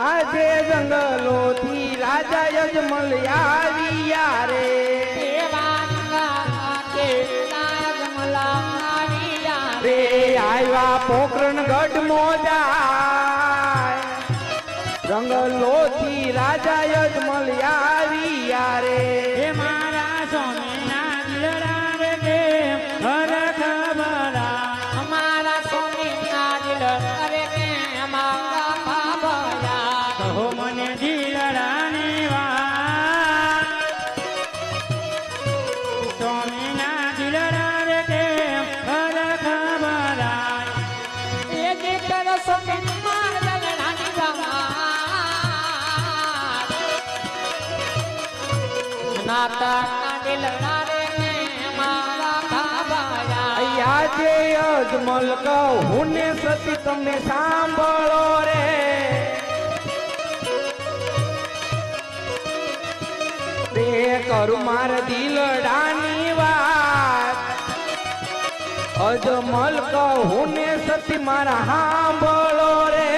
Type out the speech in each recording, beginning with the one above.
આજે જંગલોથી રાજા યજમલ આવ્યા રે રે આવ્યા પોકરણ ગઢ મોજા જંગલોથી રાજા યજમલ આવ્યા રે અજમલ કહું ને સતી તમને સાંભળો રે. તે કરું માર દિલડાની વાત. અજમલ કહું ને સતી મારા સાંભળો રે.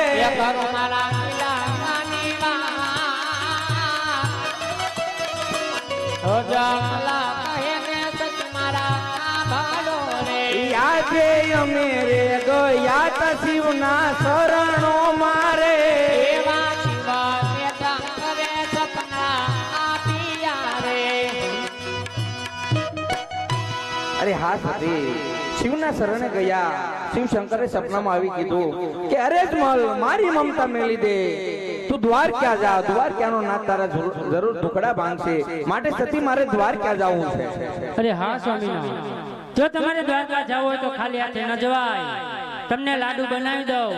આજે અમે રે ગયા તા શિવના શરણો મારે. અરે હા સતી શિવના શરણે ગયા. શિવ શંકરે સપનામાં આવી કીધું કે અરે જમલ મારી મમતા મેલી દે. તું દ્વારકા જા? દ્વારકાનો નાથ તારા જરૂર ટુકડા બાંધશે. માટે સતી મારે દ્વારકા જવું છે? અરે હા સ્વામી જો તમારે દ્વારકા જવું હોય તો ખાલી હાથે ન જવાય. તમને લાડુ બનાવી દઉં.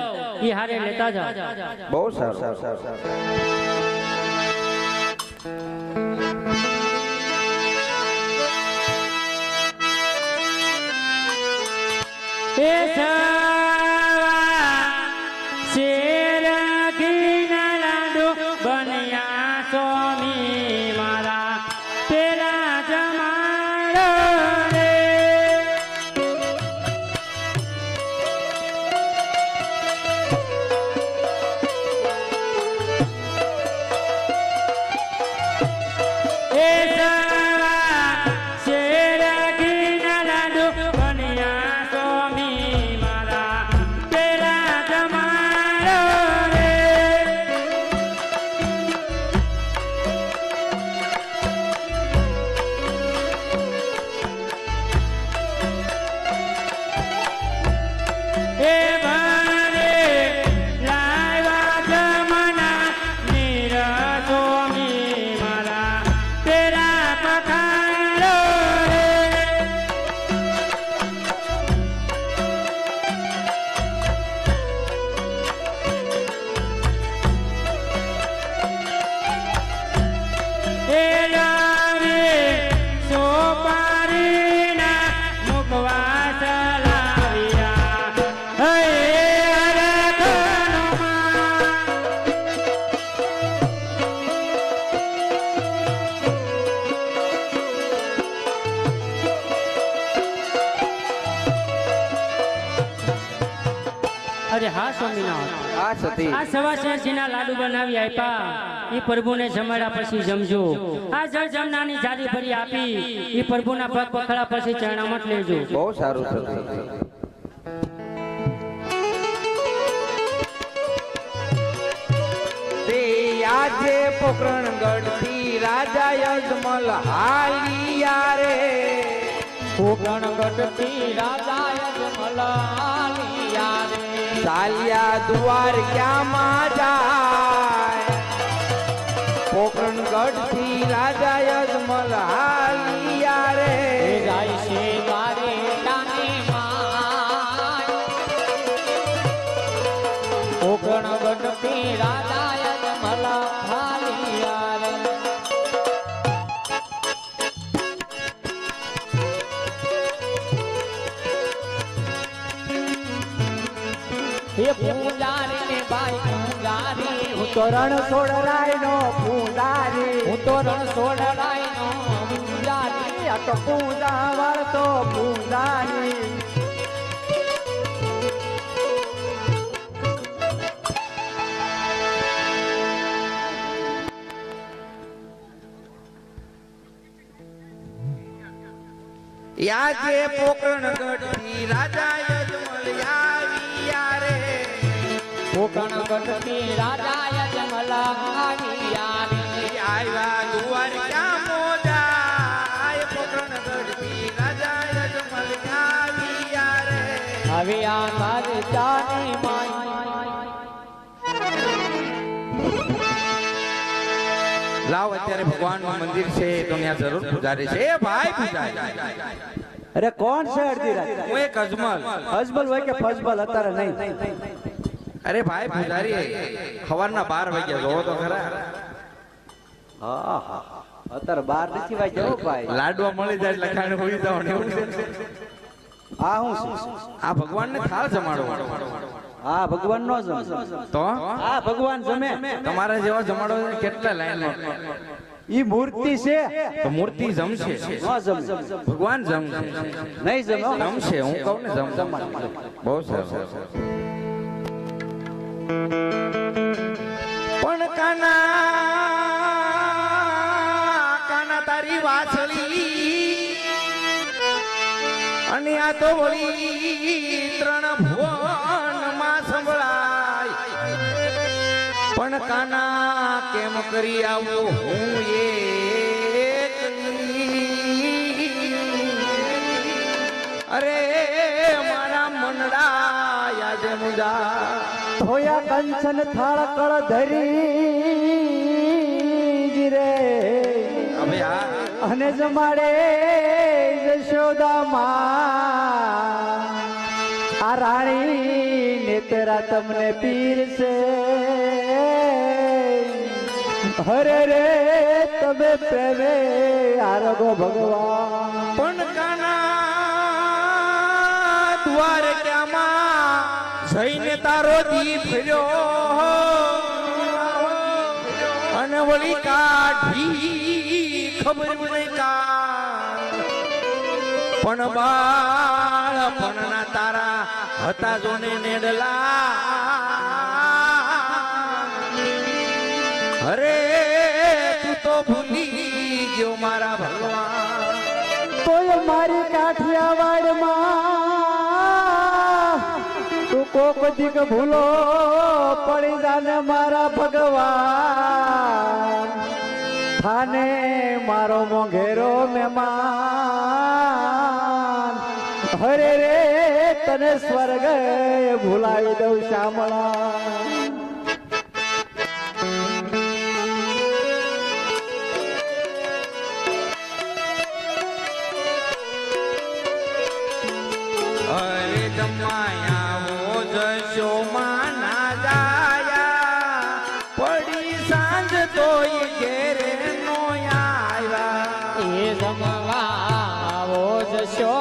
એ હારે લેતા જાઓ. બહુ સારું. એ સવા એ સ્વામિનારાયણ હતી. આ સવા શેરજીના લાડુ બનાવી આપ્યા એ પ્રભુને જમાડ્યા પછી જમજો. આ જળ જમનાની જારી ભરી આપી. એ પ્રભુના પગ પખડા પછી ચરણામત લેજો. બહુ સારું થશે આજે પોકરણગઢથી રાજા યજમલ હાલિયા રે. પોકરણગઢથી રાજા યજમલ હાલિયા રે. ચાલ્યા દ્વાર ક્યાં જાય? પોકરણગઢથી રાજા યજમલ હાલિયા તો રણ સોડરાય નો પૂજારી હું તો રણ સોડરાય નો પૂજારી આ તો પૂજા વાળતો પૂજારી યાજે પોકરણ ગઢી રાજા યજમાન કોકણ ગઢથી રાજા યજમલ આવી રે. આવ્યા ક્યાં મોજા આય પોકરણ ગઢથી રાજા યજમલ આરે રે આ તારી જાની માય લાવ અત્યારે ભગવાનનું મંદિર છે તો ત્યાં જરૂર પૂજારી છે. એ ભાઈ પૂજારી. અરે કોણ છે અડધી રાત? હું એક અજમલ. અજમલ હોય કે ફઝબલ અત્યારે નહીં. અરે ભાઈ પૂજારી સવારના બાર વાગ્યા જોવો તો ખરા. હા હા અત્યારે બાર નથી વાગ્યા હો ભાઈ. લાડવા મળી જાય લખાણ હોય જવાનું એવું છે? આ હું છે? આ ભગવાનને થાળ જમાડો. હા ભગવાન નો તો? હા ભગવાન જમે. તમારા જેવા જમાડો કેટલા લાઈન ઈ મૂર્તિ છે. તો મૂર્તિ જમશે. ભગવાન જમશે. નહીં. જમશે હું કહું ને જમ બહુ સરસ. પણ કાના કાના તારી વાછળી અને આ તો વળી ત્રણ ભુવનમાં સંભળાય. પણ કાના, કેમ કરી આવું હું એ અરે, મારા મનડા યાદ મુજા ધોયા કંચન થાળ કળ ધરી રે. અને જમાડે જશોદા માં આ રાણી નેતરા તમને પીરશે. હરે રે તમે પ્રેમે આરગો ભગવાન. પણ કાના દ્વારકામાં જઈને તારો દી ફર્યો અને વળી કાઢી ખબર કા પણ બાળપણના તારા હતા જોને નેડલા. અરે, તું તો ભૂલી ગયો મારા ભગવાન. તોય મારી કાઠિયાવાડમાં કોક ભૂલો પડી જાને મારા ભગવાન. થાને મારો મોઘેરો મહેમાન. હરે રે તને સ્વર્ગ ભૂલાવી દઉં શ્યામળા સાંજ તોય ઘેરે નો આવ્યા એ જમવા આવો જશો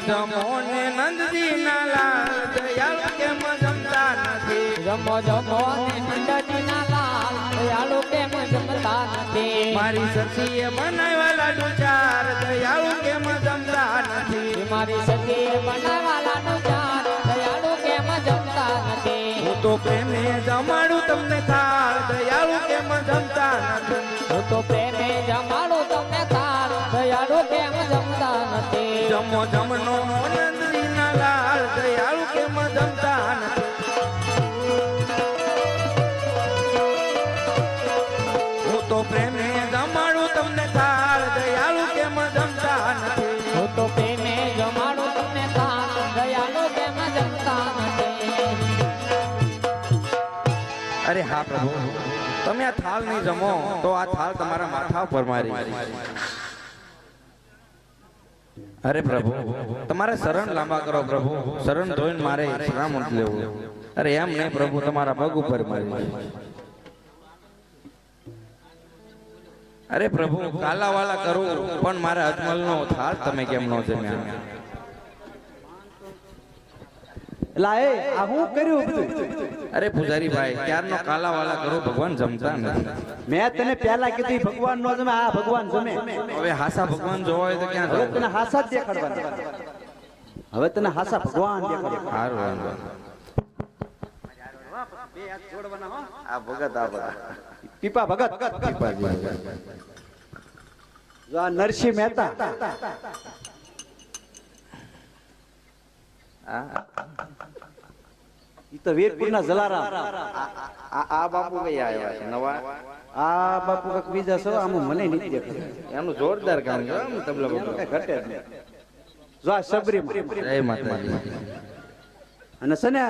જમો ને નંદજી ના લાલ દયાળ કેમ જમતા નથી? જમો જમો ને જમતા નથી મારી સખીએ બનાવ્યા લાડુ ચાર દયાળુ કેમ જમતા નથી? મારી મારી બનાવ્યા લાડુ ચાર દયાળુ કેમ જમતા નથી? હું તો પ્રેમે જમાડું તમને થાળ દયાળુ કેમ જમતા નથી? હું તો પ્રેમે જમાડું તમને થાળ દયાળુ કેમ જમતા નથી? જમો જમનો અરે હા પ્રભુ. તમે આ થાળ નહીં જમો, તો આ થાળ તમારા માથા ઉપર મારી અરે પ્રભુ, તમારે શરણ લાંબા કરો પ્રભુ. શરણ ધોઈને મારે સલામત લેવું. અરે એમ નહીં પ્રભુ, તમારા પગ ઉપર મારી અરે પ્રભુ કાલા વાલા કરું, પણ મારા અજમલનો થાળ તમે કેમ નો જમ્યા? એલા એ આ હું કર્યું અરે પૂજારી ભાઈ ક્યારનો કાલા વાલા કરું ભગવાન જમતા નથી. મેં તને પહેલા કીધું ભગવાન નો જમે આ ભગવાન જમે. હવે હાસા ભગવાન જોવા હોય તો ક્યાં જવું તને હાસા જ દેખાડવાના. હવે તને હાસા ભગવાન દેખાડવા સારું વાંધો આ ભગત આ પીપા ભગત. જો આ નરસિંહ મહેતા. તો વીરપુર ના જલારામ. આ આ બાપુ કઈ આવ્યા છે નવા? આ બાપુ કંઈક બીજા છો આમ મને નથી દેખાતું. એનું જોરદાર કામ છે આમ તબલા બબલા. ઘટે જો આ સબરી જય માતાજી. અને સને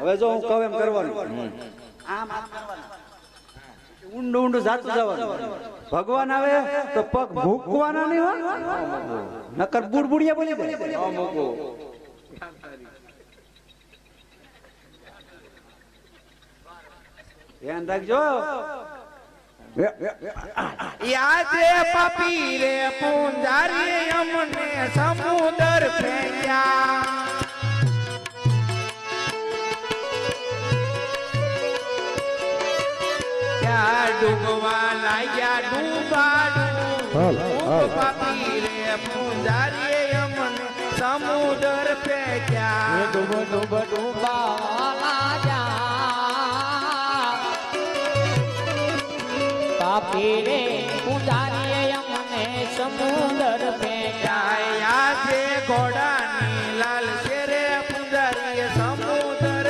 હવે જો હું કહું એમ કરવાનું. આમ આમ કરવાનું. ઊંડું ઊંડું જાતું જવાનું. ભગવાન આવે તો પગ ભૂકવાના નહીં હોય નકર બુડબુડિયા બોલી દે. ધ્યાન રાખજો. યાદે પાપી રે પૂંજારી અમને સમુદર ફેંક્યા. ડૂબવા લાગ્યા ડૂબ પાપી રે પૂંજારી અમને સમુદર ફેંક્યા. ડૂબ ડૂબ ડૂબાવાલા પાપી ઉતારીએ અમને સમુદર ફેંક્યા યા છે ઘોડાની લાલ શેરે પૂંજારીએ સમુદર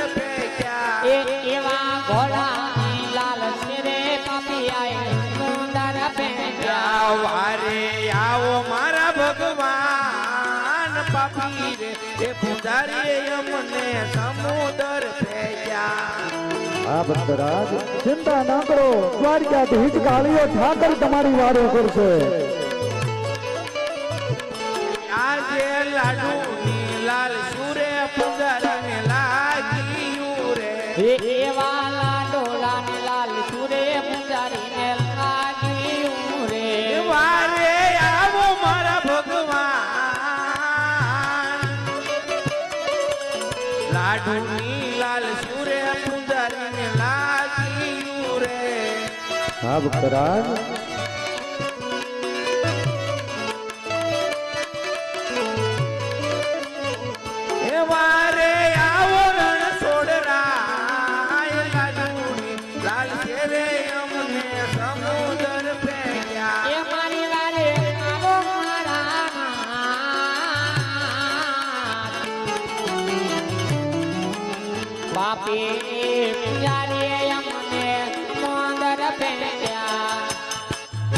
એ એવા ઘોડાની લાલ શેરે પાપી આય સુંદર ફેંક્યા વારે આવો મારા ભગવાન પાપી રે. એ પૂજારીએ અમને સમુદર હા ભક્તરાજ ચિંતા ના કરો. દ્વારકાધીશ કાળીઓ ઠાકર તમારી વારો કરશે. આજે લાડુ લાલ સુરે પૂજારીને લાગ્યું રે. એવા સાબ કરાર. એવા